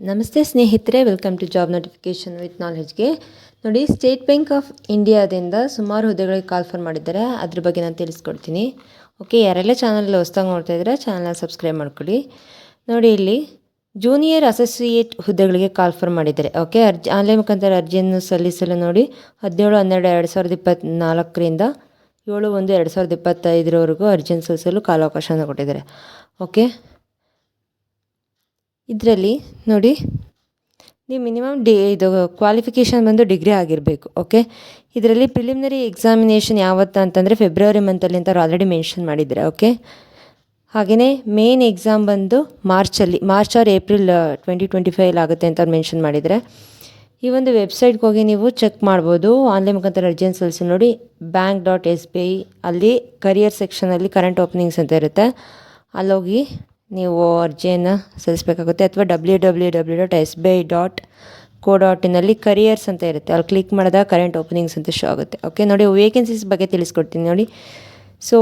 ನಮಸ್ತೆ ಸ್ನೇಹಿತರೆ welcome to job notification with ನಾಲೆಜ್ಗೆ ನೋಡಿ ಸ್ಟೇಟ್ ಬ್ಯಾಂಕ್ ಆಫ್ ಇಂಡಿಯಾದಿಂದ ಸುಮಾರು ಹುದ್ದೆಗಳಿಗೆ ಕಾಲ್ ಫಾರ್ ಮಾಡಿದ್ದಾರೆ. ಅದ್ರ ಬಗ್ಗೆ ನಾನು ತಿಳಿಸ್ಕೊಡ್ತೀನಿ. ಓಕೆ ಯಾರೆಲ್ಲ ಚಾನಲ್ ಹೊಸ್ದಾಗಿ ನೋಡ್ತಾ ಇದ್ದಾರೆ ಚಾನಲ್ನ ಸಬ್ಸ್ಕ್ರೈಬ್ ಮಾಡ್ಕೊಳ್ಳಿ. ನೋಡಿ ಇಲ್ಲಿ ಜೂನಿಯರ್ ಅಸೋಸಿಯೇಟ್ ಹುದ್ದೆಗಳಿಗೆ ಕಾಲ್ ಫಾರ್ ಮಾಡಿದ್ದಾರೆ. ಓಕೆ ಅರ್ಜಿ, ಆನ್ಲೈನ್ ಮುಖಾಂತರ ಅರ್ಜಿಯನ್ನು ಸಲ್ಲಿಸಲು ನೋಡಿ, ಹದಿನೇಳು, ಹನ್ನೆರಡು, ಎರಡು ಸಾವಿರದ ಇಪ್ಪತ್ತ್ನಾಲ್ಕರಿಂದ ಏಳು ಒಂದು, ಎರಡು ಸಾವಿರದ ಇಪ್ಪತ್ತೈದರವರೆಗೂ ಅರ್ಜಿಯನ್ನು ಸಲ್ಲಿಸಲು ಕಾಲಾವಕಾಶವನ್ನು ಕೊಟ್ಟಿದ್ದಾರೆ. ಓಕೆ ಇದರಲ್ಲಿ ನೋಡಿ, ನೀವು ಮಿನಿಮಮ್ ಡಿ, ಇದು ಕ್ವಾಲಿಫಿಕೇಷನ್ ಬಂದು ಡಿಗ್ರಿ ಆಗಿರಬೇಕು ಓಕೆ ಇದರಲ್ಲಿ ಪ್ರಿಲಿಮಿನರಿ ಎಕ್ಸಾಮಿನೇಷನ್ ಯಾವತ್ತು ಅಂತಂದರೆ ಫೆಬ್ರವರಿ ಮಂತಲ್ಲಿ ಅಂತ ಅವ್ರು ಆಲ್ರೆಡಿ ಮೆನ್ಷನ್ ಮಾಡಿದ್ದಾರೆ ಓಕೆ ಹಾಗೆಯೇ ಮೇನ್ ಎಕ್ಸಾಮ್ ಬಂದು ಮಾರ್ಚಲ್ಲಿ March or April twenty twenty five ಆಗುತ್ತೆ ಅಂತ ಅವ್ರು ಮೆನ್ಷನ್ ಮಾಡಿದರೆ, ಈ ಒಂದು ವೆಬ್ಸೈಟ್ಗೆ ಹೋಗಿ ನೀವು ಚೆಕ್ ಮಾಡ್ಬೋದು. ಆನ್ಲೈನ್ ಮುಖಾಂತರ ಅರ್ಜಿಯನ್ನು ಸಲ್ಲಿಸಿ ನೋಡಿ bank dot S B I ಅಲ್ಲಿ ಕರಿಯರ್ ಸೆಕ್ಷನಲ್ಲಿ ಕರೆಂಟ್ ಓಪನಿಂಗ್ಸ್ ಅಂತ ಇರುತ್ತೆ. ಅಲ್ಲೋಗಿ ನೀವು ಅರ್ಜಿಯನ್ನು ಸಲ್ಲಿಸಬೇಕಾಗುತ್ತೆ ಅಥವಾ W W W dot S B I dot co dot ಇನ್ನಲ್ಲಿ ಕರಿಯರ್ಸ್ ಅಂತ ಇರುತ್ತೆ. ಅಲ್ಲಿ ಕ್ಲಿಕ್ ಮಾಡಿದಾಗ ಕರೆಂಟ್ ಓಪನಿಂಗ್ಸ್ ಅಂತ ಶೋ ಆಗುತ್ತೆ. ಓಕೆ ನೋಡಿ ವೇಕೆನ್ಸೀಸ್ ಬಗ್ಗೆ ತಿಳಿಸ್ಕೊಡ್ತೀನಿ ನೋಡಿ. ಸೊ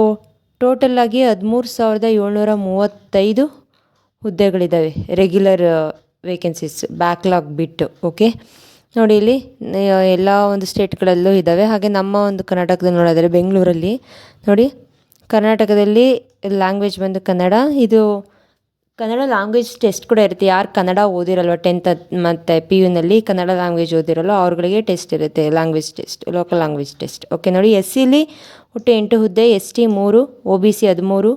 ಟೋಟಲಾಗಿ ಹದಿಮೂರು ಸಾವಿರದ ಏಳ್ನೂರ ಮೂವತ್ತೈದು ಹುದ್ದೆಗಳಿದ್ದಾವೆ. ರೆಗ್ಯುಲರ್ ವೇಕೆನ್ಸೀಸ್ ಬ್ಯಾಕ್ಲಾಗ್ ಬಿಟ್ಟು ಓಕೆ ನೋಡಿ ಇಲ್ಲಿ ಎಲ್ಲ ಒಂದು ಸ್ಟೇಟ್ಗಳಲ್ಲೂ ಇದ್ದಾವೆ. ಹಾಗೆ ನಮ್ಮ ಒಂದು ಕರ್ನಾಟಕದಲ್ಲಿ ನೋಡೋದಾದರೆ ಬೆಂಗಳೂರಲ್ಲಿ, ನೋಡಿ, ಕರ್ನಾಟಕದಲ್ಲಿ ಲ್ಯಾಂಗ್ವೇಜ್ ಬಂದು ಕನ್ನಡ, ಇದು ಕನ್ನಡ ಲ್ಯಾಂಗ್ವೇಜ್ ಟೆಸ್ಟ್ ಕೂಡ ಇರುತ್ತೆ. ಯಾರು ಕನ್ನಡ ಓದಿರಲ್ವ ಟೆಂತ್ ಮತ್ತು ಪಿ ಯುನಲ್ಲಿ ಕನ್ನಡ ಲ್ಯಾಂಗ್ವೇಜ್ ಓದಿರಲ್ಲ ಅವ್ರುಗಳಿಗೆ ಟೆಸ್ಟ್ ಇರುತ್ತೆ language test local language test okay ನೋಡಿ ಎಸ್ ಸಿಲಿ ಒಟ್ಟು ಎಂಟು ಹುದ್ದೆ ಎಸ್ ಟಿ ಮೂರು ಒ ಬಿ ಸಿ ಹದಿಮೂರು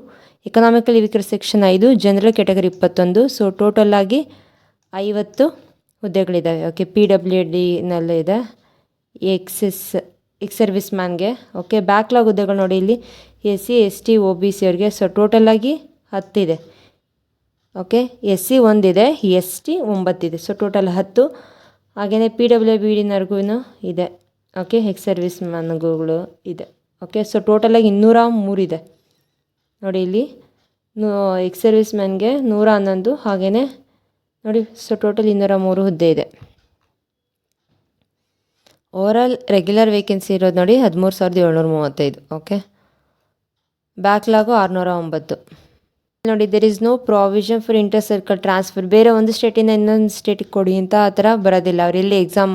ಎಕನಾಮಿಕಲಿ ವೀಕರ್ ಸೆಕ್ಷನ್ ಐದು ಜನರಲ್ ಕ್ಯಾಟಗರಿ ಇಪ್ಪತ್ತೊಂದು ಸೊ ಟೋಟಲಾಗಿ ಐವತ್ತು ಹುದ್ದೆಗಳಿದ್ದಾವೆ ಓಕೆ ಪಿ ಡಬ್ಲ್ಯೂ ಡಿನಲ್ಲಿ ಇದೆ. ಎಕ್ಸ್ ಎಸ್ ಎಕ್ಸ್ ಸರ್ವಿಸ್ ಮ್ಯಾನ್ಗೆ ಓಕೆ ಬ್ಯಾಕ್ಲಾಗ್ ಹುದ್ದೆಗಳು ನೋಡಿ ಇಲ್ಲಿ S C S T O B C ಅವ್ರಿಗೆ. ಸೊ ಟೋಟಲಾಗಿ ಹತ್ತಿದೆ ಓಕೆ ಎಸ್ ಸಿ ಒಂದಿದೆ ಎಸ್ ಟಿ ಒಂಬತ್ತಿದೆ. ಸೊ ಟೋಟಲ್ ಹತ್ತು. ಹಾಗೆಯೇ ಪಿ ಡಬ್ಲ್ಯೂ ಬಿ ಡಿನವ್ರಿಗೂ ಇದೆ. ಓಕೆ ಎಕ್ಸ್ ಸರ್ವಿಸ್ ಮನ್ಗಳು ಇದೆ. ಓಕೆ ಸೊ ಟೋಟಲಾಗಿ ಇನ್ನೂರ ಮೂರಿದೆ ನೋಡಿ ಇಲ್ಲಿ ಎಕ್ಸ್ ಸರ್ವಿಸ್ ಮ್ಯಾನ್ಗೆ ನೂರ ಹನ್ನೊಂದು ಹಾಗೆಯೇ ನೋಡಿ ಸೊ ಟೋಟಲ್ ಇನ್ನೂರ ಮೂರು ಹುದ್ದೆ ಇದೆ. ಓವರಾಲ್ ರೆಗ್ಯುಲರ್ ವೇಕೆನ್ಸಿ ಇರೋದು ನೋಡಿ ಹದಿಮೂರು ಸಾವಿರದ ಏಳ್ನೂರ ಮೂವತ್ತೈದು. ಓಕೆ ಬ್ಯಾಕ್ಲಾಗು ಆರುನೂರ ಒಂಬತ್ತು. ನೋಡಿ there is no provision for inter circle transfer ಬೇರೆ ಒಂದು ಸ್ಟೇಟಿಂದ ಇನ್ನೊಂದು ಸ್ಟೇಟಿಗೆ ಕೊಡಿ ಅಂತ ಆ ಥರ ಬರೋದಿಲ್ಲ. ಅವ್ರು ಎಲ್ಲಿ ಎಕ್ಸಾಮ್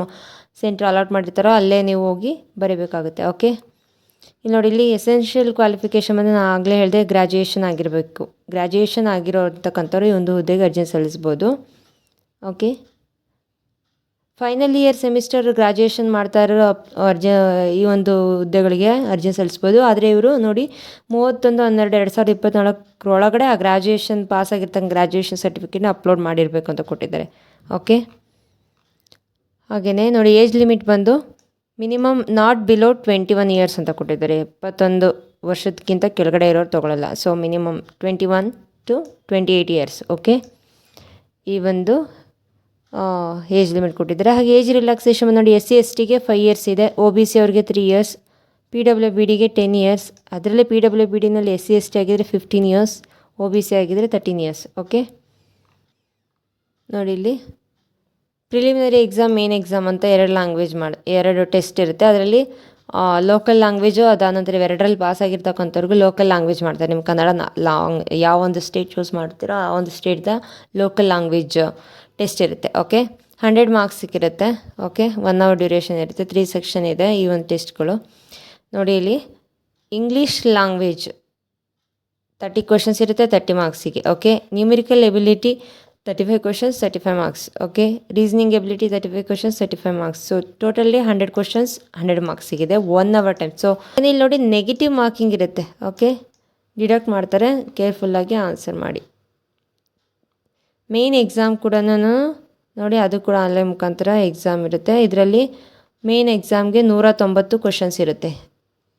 ಸೆಂಟ್ರ್ ಅಲಾಟ್ ಮಾಡಿರ್ತಾರೋ ಅಲ್ಲೇ ನೀವು ಹೋಗಿ ಬರೀಬೇಕಾಗುತ್ತೆ ಓಕೆ ಇಲ್ಲಿ ನೋಡಿ, ಇಲ್ಲಿ ಎಸೆನ್ಷಿಯಲ್ ಕ್ವಾಲಿಫಿಕೇಷನ್ ಬಂದು ನಾನು ಆಗಲೇ ಹೇಳಿದೆ ಗ್ರ್ಯಾಜುಯೇಷನ್ ಆಗಿರಬೇಕು. ಗ್ರ್ಯಾಜುಯೇಷನ್ ಆಗಿರೋ ಅಂತಕ್ಕಂಥವ್ರು ಈ ಒಂದು ಹುದ್ದೆಗೆ ಅರ್ಜಿ ಸಲ್ಲಿಸ್ಬೋದು okay final year semester graduation ಮಾಡ್ತಾ ಇರೋ ಅರ್ಜ ಈ ಒಂದು ಹುದ್ದೆಗಳಿಗೆ ಅರ್ಜಿ ಸಲ್ಲಿಸ್ಬೋದು. ಆದರೆ ಇವರು ನೋಡಿ ಮೂವತ್ತೊಂದು, ಹನ್ನೆರಡು, ಎರಡು ಸಾವಿರದ ಇಪ್ಪತ್ತ್ನಾಲ್ಕರೊಳಗಡೆ ಆ ಗ್ರ್ಯಾಜುಯೇಷನ್ ಪಾಸ್ ಆಗಿರ್ತಂಗೆ ಗ್ರ್ಯಾಜುಯೇಷನ್ ಸರ್ಟಿಫಿಕೇಟ್ನ ಅಪ್ಲೋಡ್ ಮಾಡಿರಬೇಕು ಅಂತ ಕೊಟ್ಟಿದ್ದಾರೆ. ಓಕೆ ಹಾಗೆಯೇ ನೋಡಿ ಏಜ್ ಲಿಮಿಟ್ ಬಂದು minimum not below twenty one years ಅಂತ ಕೊಟ್ಟಿದ್ದಾರೆ. ಇಪ್ಪತ್ತೊಂದು ವರ್ಷದಕ್ಕಿಂತ ಕೆಳಗಡೆ ಇರೋರು ತೊಗೊಳ್ಳಲ್ಲ so minimum twenty one to twenty eight years okay ಈ ಒಂದು ಏಜ್ ಲಿಮಿಟ್ ಕೊಟ್ಟಿದ್ದಾರೆ. ಹಾಗೆ ಏಜ್ ರಿಲ್ಯಾಕ್ಸೇಷನ್ ನೋಡಿ ಎಸ್ ಸಿ ಎಸ್ ಟಿಗೆ ಫೈ ಇಯರ್ಸ್ ಇದೆ. ಒ ಬಿ ಸಿ ಅವ್ರಿಗೆ three years P W B ಡಿಗೆ ಟೆನ್ ಇಯರ್ಸ್ ಅದರಲ್ಲೇ ಪಿ ಡಬ್ಲ್ಯೂ ಬಿ ಡಿನಲ್ಲಿ ಎಸ್ ಸಿ ಎಸ್ ಟಿ ಆಗಿದ್ದರೆ fifteen years O B C ಆಗಿದ್ದರೆ ತರ್ಟೀನ್ ಇಯರ್ಸ್ ಓಕೆ ನೋಡಿ ಇಲ್ಲಿ. ಪ್ರಿಲಿಮಿನರಿ ಎಕ್ಸಾಮ್ ಮೇನ್ ಎಕ್ಸಾಮ್ ಅಂತ ಎರಡು ಲ್ಯಾಂಗ್ವೇಜ್ ಮಾಡಿ, ಎರಡು ಟೆಸ್ಟ್ ಇರುತ್ತೆ. ಅದರಲ್ಲಿ ಲೋಕಲ್ ಲ್ಯಾಂಗ್ವೇಜು ಅದಾನಂತರ ಎರಡರಲ್ಲಿ ಪಾಸ್ ಆಗಿರ್ತಕ್ಕಂಥವ್ರಿಗೂ ಲೋಕಲ್ ಲ್ಯಾಂಗ್ವೇಜ್ ಮಾಡ್ತಾರೆ. ನಿಮ್ಮ ಕನ್ನಡ ಲಾಂಗ್ ಯಾವ ಒಂದು ಸ್ಟೇಟ್ ಚೂಸ್ ಮಾಡ್ತೀರೋ ಆ ಒಂದು ಸ್ಟೇಟ್ದ ಲೋಕಲ್ ಲ್ಯಾಂಗ್ವೇಜ್ ಟೆಸ್ಟ್ ಇರುತ್ತೆ ಓಕೆ ಹಂಡ್ರೆಡ್ ಮಾರ್ಕ್ಸ್ ಸಿಕ್ಕಿರುತ್ತೆ. ಓಕೆ ಒನ್ ಅವರ್ ಡ್ಯೂರೇಷನ್ ಇರುತ್ತೆ. ತ್ರೀ ಸೆಕ್ಷನ್ ಇದೆ ಈ ಒಂದು ಟೆಸ್ಟ್ಗಳು ನೋಡಿ ಇಲ್ಲಿ ಇಂಗ್ಲೀಷ್ ಲ್ಯಾಂಗ್ವೇಜ್ ತರ್ಟಿ ಕ್ವಶನ್ಸ್ ಇರುತ್ತೆ thirty ಮಾರ್ಕ್ಸಿಗೆ okay numerical ability thirty five questions thirty five marks okay reasoning ability thirty five questions thirty five marks so totally hundred questions hundred marks ಸಿಗಿದೆ. One hour time so ಇಲ್ಲಿ ನೋಡಿ negative marking ಇರುತ್ತೆ. Okay deduct ಮಾಡ್ತಾರೆ. ಕೇರ್ಫುಲ್ಲಾಗಿ answer ಮಾಡಿ. Main exam ಕೂಡ ನೋಡಿ ಅದು ಕೂಡ ಆನ್ಲೈನ್ ಮುಖಾಂತರ ಎಕ್ಸಾಮ್ ಇರುತ್ತೆ. ಇದರಲ್ಲಿ ಮೇನ್ ಎಕ್ಸಾಮ್ಗೆ ನೂರ ತೊಂಬತ್ತು ಕ್ವಶನ್ಸ್ ಇರುತ್ತೆ.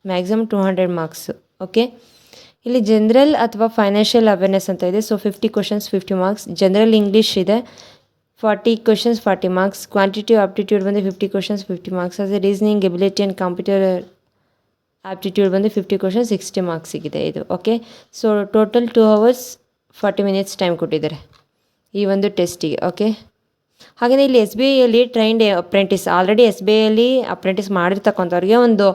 Maximum two hundred marks okay ಇಲ್ಲಿ ಜನರಲ್ ಅಥವಾ ಫೈನಾನ್ಷಿಯಲ್ ಅವೇರ್ನೆಸ್ ಅಂತ ಇದೆ. So fifty questions fifty marks general English ಇದೆ. Forty questions forty marks quantity aptitude ಬಂದು ಫಿಫ್ಟಿ ಕ್ವಶನ್ಸ್ ಫಿಫ್ಟಿ ಮಾರ್ಕ್ಸ್ ಅದೇ reasoning ability and computer aptitude ಬಂದು fifty questions sixty marks ಸಿಗಿದೆ ಇದು okay so total two hours forty minutes time ಕೊಟ್ಟಿದ್ದಾರೆ. ಈ ಒಂದು ಟೆಸ್ಟಿಗೆ ಓಕೆ ಹಾಗೆಯೇ ಇಲ್ಲಿ S B ಐಯಲ್ಲಿ trained apprentice already S B ಐಯಲ್ಲಿ apprentice ಮಾಡಿರ್ತಕ್ಕಂಥವ್ರಿಗೆ ಒಂದು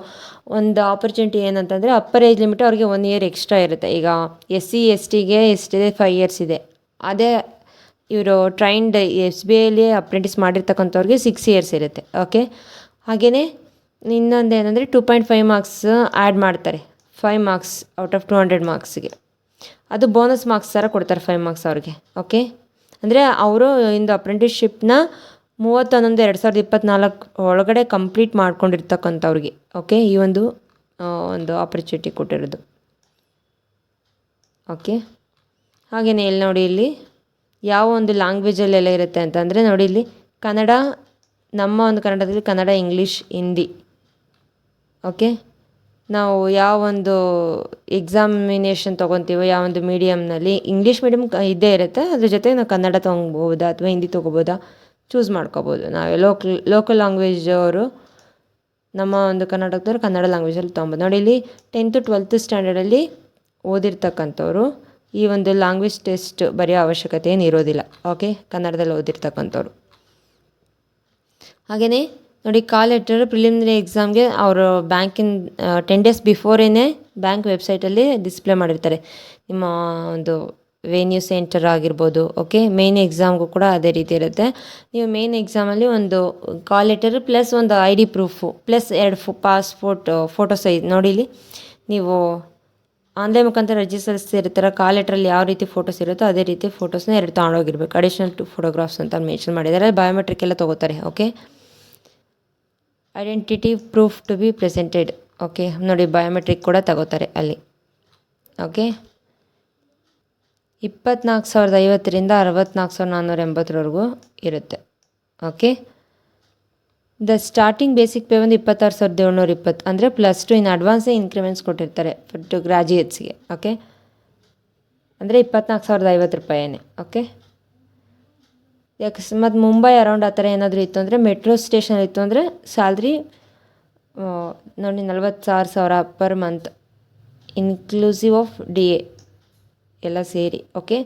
ಒಂದು ಆಪರ್ಚುನಿಟಿ ಏನಂತಂದರೆ ಅಪ್ಪರ್ ಏಜ್ ಲಿಮಿಟ್ ಅವ್ರಿಗೆ ಒನ್ ಇಯರ್ ಎಕ್ಸ್ಟ್ರಾ ಇರುತ್ತೆ. ಈಗ ಎಸ್ ಸಿ ಎಸ್ ಟಿಗೆ ಎಷ್ಟಿದೆ? ಫೈವ್ ಇಯರ್ಸ್ ಇದೆ. ಅದೇ ಇವರು ಟ್ರೈನ್ಡ್ ಎಸ್ ಬಿ ಐಲಿ ಅಪ್ರೆಂಟಿಸ್ ಮಾಡಿರ್ತಕ್ಕಂಥವ್ರಿಗೆ ಸಿಕ್ಸ್ ಇಯರ್ಸ್ ಇರುತ್ತೆ ಓಕೆ ಹಾಗೆಯೇ ಇನ್ನೊಂದು ಏನಂದರೆ two point five marks add ಮಾಡ್ತಾರೆ. Five marks out of two hundred ಮಾರ್ಕ್ಸ್ಗೆ ಅದು ಬೋನಸ್ ಮಾರ್ಕ್ಸ್ ಥರ ಕೊಡ್ತಾರೆ ಫೈವ್ ಮಾರ್ಕ್ಸ್ ಅವ್ರಿಗೆ ಓಕೆ ಅಂದರೆ ಅವರು ಇಂದು ಅಪ್ರೆಂಟಿಸ್ಶಿಪ್ನ ಮೂವತ್ತೊಂದೊಂದು ಎರಡು ಸಾವಿರದ ಇಪ್ಪತ್ತ್ನಾಲ್ಕು ಒಳಗಡೆ ಕಂಪ್ಲೀಟ್ ಮಾಡ್ಕೊಂಡಿರ್ತಕ್ಕಂಥವ್ರಿಗೆ ಓಕೆ ಈ ಒಂದು ಒಂದು ಆಪರ್ಚುನಿಟಿ ಕೊಟ್ಟಿರೋದು. ಓಕೆ ಹಾಗೆಯೇ ಇಲ್ಲಿ ನೋಡಿ ಇಲ್ಲಿ, ಯಾವ ಒಂದು ಲ್ಯಾಂಗ್ವೇಜಲ್ಲೆಲ್ಲ ಇರುತ್ತೆ ಅಂತಂದರೆ ನೋಡಿ ಇಲ್ಲಿ ಕನ್ನಡ, ನಮ್ಮ ಒಂದು ಕನ್ನಡದಲ್ಲಿ ಕನ್ನಡ ಇಂಗ್ಲೀಷ್ ಹಿಂದಿ ಓಕೆ ನಾವು ಯಾವ ಒಂದು ಎಕ್ಸಾಮಿನೇಷನ್ ತೊಗೊತೀವೋ ಯಾವ ಒಂದು ಮೀಡಿಯಮ್ನಲ್ಲಿ ಇಂಗ್ಲೀಷ್ ಮೀಡಿಯಮ್ ಇದ್ದೇ ಇರುತ್ತೆ. ಅದ್ರ ಜೊತೆ ನಾವು ಕನ್ನಡ ತೊಗೊಬೋದಾ ಅಥವಾ ಹಿಂದಿ ತೊಗೋಬೋದಾ ಚೂಸ್ ಮಾಡ್ಕೋಬೋದು. ನಾವು ಲೋಕಲ್ ಲೋಕಲ್ ಲ್ಯಾಂಗ್ವೇಜ್ ಅವರು ನಮ್ಮ ಒಂದು ಕರ್ನಾಟಕದವ್ರು ಕನ್ನಡ ಲ್ಯಾಂಗ್ವೇಜಲ್ಲಿ ತೊಗೊಬೋದು ನೋಡಿ, ಇಲ್ಲಿ ಟೆಂತು ಟ್ವೆಲ್ತ್ ಸ್ಟ್ಯಾಂಡರ್ಡಲ್ಲಿ ಓದಿರ್ತಕ್ಕಂಥವ್ರು ಈ ಒಂದು ಲ್ಯಾಂಗ್ವೇಜ್ ಟೆಸ್ಟ್ ಬರೆಯೋ ಅವಶ್ಯಕತೆ ಏನು ಇರೋದಿಲ್ಲ ಓಕೆ ಕನ್ನಡದಲ್ಲಿ ಓದಿರ್ತಕ್ಕಂಥವ್ರು. ಹಾಗೆಯೇ ನೋಡಿ ಕಾಲ್ ಲೆಟರ್ ಪ್ರಿಲಿಮಿನರಿ ಎಕ್ಸಾಮ್ಗೆ ಅವರು ಬ್ಯಾಂಕಿನ ಟೆನ್ ಡೇಸ್ ಬಿಫೋರೇನೆ ಬ್ಯಾಂಕ್ ವೆಬ್ಸೈಟಲ್ಲಿ ಡಿಸ್ಪ್ಲೇ ಮಾಡಿರ್ತಾರೆ. ನಿಮ್ಮ ಒಂದು ವೆನ್ಯೂ ಸೆಂಟರ್ ಆಗಿರ್ಬೋದು ಓಕೆ ಮೇನ್ ಎಕ್ಸಾಮ್ಗೂ ಕೂಡ ಅದೇ ರೀತಿ ಇರುತ್ತೆ. ನೀವು ಮೇನ್ ಎಕ್ಸಾಮಲ್ಲಿ ಒಂದು ಕಾಲ್ ಲೆಟರ್ ಪ್ಲಸ್ ಒಂದು ಐ ಡಿ ಪ್ರೂಫು ಪ್ಲಸ್ ಎರಡು ಫೋ ಪಾಸ್ಪೋರ್ಟ್ ಫೋಟೋ ಸೈಜ್ ಇಲ್ಲಿ. ನೀವು ಆನ್ಲೈನ್ ಮುಖಾಂತರ ಅರ್ಜಿ ಸಲ್ಲಿಸ್ತಿರ್ತಾರೆ ಕಾಲ್ ಲೆಟ್ರಲ್ಲಿ ಯಾವ ರೀತಿ ಫೋಟೋಸ್ ಇರುತ್ತೋ ಅದೇ ರೀತಿ ಫೋಟೋಸ್ನ ಎರಡು ತಗೊಂಡೋಗಿರ್ಬೇಕು. ಅಡಿಷನಲ್ ಟು ಫೋಟೋಗ್ರಾಫ್ಸ್ ಅಂತ ಮೆನ್ಷನ್ ಮಾಡಿದ್ದಾರೆ. ಬಯೋಮೆಟ್ರಿಕ್ ಎಲ್ಲ ತೊಗೋತಾರೆ okay identity proof to be presented okay ನೋಡಿ ಬಯೋಮೆಟ್ರಿಕ್ ಕೂಡ ತಗೋತಾರೆ ಅಲ್ಲಿ. ಓಕೆ ಇಪ್ಪತ್ನಾಲ್ಕು ಸಾವಿರದ ಐವತ್ತರಿಂದ ಅರವತ್ನಾಲ್ಕು ಸಾವಿರದ ನಾನ್ನೂರ ಎಂಬತ್ತರವರೆಗೂ ಇರುತ್ತೆ. Okay the starting basic pay ಒಂದು ಇಪ್ಪತ್ತಾರು ಸಾವಿರದ ಏಳ್ನೂರ ಇಪ್ಪತ್ತು ಅಂದರೆ ಪ್ಲಸ್ ಟು ಇನ್ ಅಡ್ವಾನ್ಸೇ ಇನ್ಕ್ರಿಮೆಂಟ್ಸ್ ಕೊಟ್ಟಿರ್ತಾರೆ ಟು ಗ್ರಾಜುಯೇಟ್ಸ್ಗೆ ಓಕೆ ಅಂದರೆ ಇಪ್ಪತ್ನಾಲ್ಕು ಸಾವಿರದ ಐವತ್ತು ರೂಪಾಯಿನೇ. ಓಕೆ ಅಕಸ್ಮಾತ್ ಮುಂಬೈ ಅರೌಂಡ್ ಆ ಥರ ಏನಾದರೂ ಇತ್ತು ಅಂದರೆ ಮೆಟ್ರೋ ಸ್ಟೇಷನ್ ಇತ್ತು ಅಂದರೆ ಸ್ಯಾಲ್ರಿ ನೋಡಿ ನಲ್ವತ್ತು ಸಾವಿರ ಸಾವಿರ per month inclusive of D A ಎಲ್ಲ ಸೇರಿ ಓಕೆ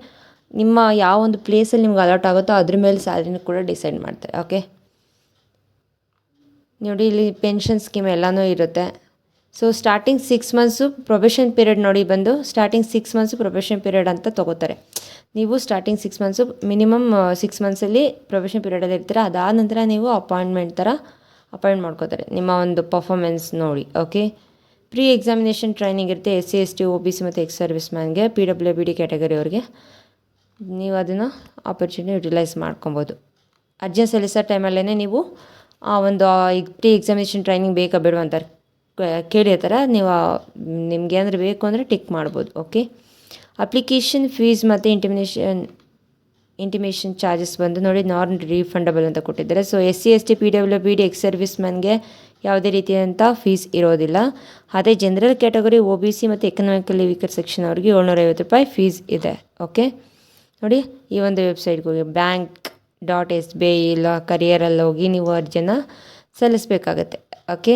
ನಿಮ್ಮ ಯಾವ ಒಂದು ಪ್ಲೇಸಲ್ಲಿ ನಿಮ್ಗೆ ಅಲರ್ಟ್ ಆಗುತ್ತೋ ಅದ್ರ ಮೇಲೆ ಸ್ಯಾಲ್ರಿನೂ ಕೂಡ ಡಿಸೈಡ್ ಮಾಡ್ತಾರೆ ಓಕೆ ನೋಡಿ ಇಲ್ಲಿ ಪೆನ್ಷನ್ ಸ್ಕೀಮ್ ಎಲ್ಲನೂ ಇರುತ್ತೆ. So starting six months probation period ನೋಡಿ ಬಂದು starting six months probation period ಅಂತ ತೊಗೋತಾರೆ. ನೀವು starting six months minimum six ಮಂತ್ಸಲ್ಲಿ probation ಪೀರಿಯಡಲ್ಲಿ ಇರ್ತೀರ, ಅದಾದ ನಂತರ ನೀವು ಅಪಾಯಿಂಟ್ಮೆಂಟ್ ಥರ ಅಪಾಯಿಂಟ್ ಮಾಡ್ಕೋತಾರೆ, ನಿಮ್ಮ ಒಂದು ಪರ್ಫಾಮೆನ್ಸ್ ನೋಡಿ ಓಕೆ ಪ್ರೀ ಎಕ್ಸಾಮಿನೇಷನ್ ಟ್ರೈನಿಂಗ್ ಇರುತ್ತೆ S C S T O B C ಮತ್ತು ex service ಮ್ಯಾನ್ಗೆ P W B D category ಅವ್ರಿಗೆ. ನೀವು ಅದನ್ನು ಆಪರ್ಚುನಿಟಿ ಯುಟಿಲೈಸ್ ಮಾಡ್ಕೊಬೋದು. ಅರ್ಜಿ ಸಲ್ಲಿಸೋ ಟೈಮಲ್ಲೇ ನೀವು ಆ ಒಂದು ಪ್ರೀ ಎಕ್ಸಾಮಿನೇಷನ್ ಟ್ರೈನಿಂಗ್ ಬೇಕಾ ಬೇಡವಂತಾರೆ ಕೇಳಿರ್ತಾರೆ, ನೀವು ನಿಮಗೆ ಏನಾದ್ರು ಬೇಕು ಅಂದರೆ ಟಿಕ್ ಮಾಡ್ಬೋದು ಓಕೆ ಅಪ್ಲಿಕೇಶನ್ ಫೀಸ್ ಮತ್ತು ಇಂಟಿಮಿನೇಷನ್ ಇಂಟಿಮೇಷನ್ ಚಾರ್ಜಸ್ ಬಂದು ನೋಡಿ ನಾನ್ ರೀಫಂಡಬಲ್ ಅಂತ ಕೊಟ್ಟಿದ್ದಾರೆ. So S C S T P W B D ex service ಮ್ಯಾನ್ಗೆ ಯಾವುದೇ ರೀತಿಯಾದಂಥ ಫೀಸ್ ಇರೋದಿಲ್ಲ. ಅದೇ general category O B C ಮತ್ತು ಎಕನಾಮಿಕಲಿ ವೀಕರ್ ಸೆಕ್ಷನ್ ಅವ್ರಿಗೆ ಏಳ್ನೂರೈವತ್ತು ರೂಪಾಯಿ ಫೀಸ್ ಇದೆ. ಓಕೆ ನೋಡಿ, ಈ ಒಂದು ವೆಬ್ಸೈಟ್ಗೆ ಹೋಗಿ bank dot S B I ಇಲ್ಲ ಕರಿಯರಲ್ಲಿ ಹೋಗಿ ನೀವು ಅರ್ಜಿನ ಸಲ್ಲಿಸಬೇಕಾಗತ್ತೆ. ಓಕೆ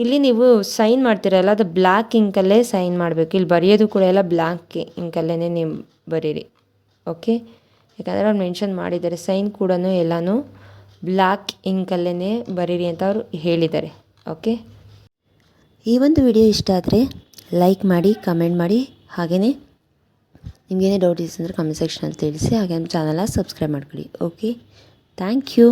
ಇಲ್ಲಿ ನೀವು ಸೈನ್ ಮಾಡ್ತೀರಲ್ಲ, ಅದು ಬ್ಲ್ಯಾಕ್ ಇಂಕಲ್ಲೇ ಸೈನ್ ಮಾಡಬೇಕು. ಇಲ್ಲಿ ಬರೆಯೋದು ಕೂಡ ಎಲ್ಲ ಬ್ಲ್ಯಾಕ್ ಇಂಕಲ್ಲೇ ನೀವು ಬರೀರಿ. ಓಕೆ ಯಾಕಂದರೆ ಅವ್ರು ಮೆನ್ಷನ್ ಮಾಡಿದ್ದಾರೆ ಸೈನ್ ಕೂಡ ಎಲ್ಲನೂ ಬ್ಲ್ಯಾಕ್ ಇಂಕಲ್ಲೇ ಬರೀರಿ ಅಂತ ಅವರು ಹೇಳಿದ್ದಾರೆ. ಓಕೆ ಈ ಒಂದು ವಿಡಿಯೋ ಇಷ್ಟ ಆದರೆ ಲೈಕ್ ಮಾಡಿ ಕಮೆಂಟ್ ಮಾಡಿ ಹಾಗೆಯೇ ನಿಮಗೇನೇ ಡೌಟ್ ಇಸ್ ಅಂದರೆ ಕಮೆಂಟ್ ಸೆಕ್ಷನಲ್ಲಿ ತಿಳಿಸಿ, ಹಾಗೆ ನಮ್ಮ ಚಾನಲ ಸಬ್ಸ್ಕ್ರೈಬ್ ಮಾಡ್ಕೊಳ್ಳಿ. Okay thank you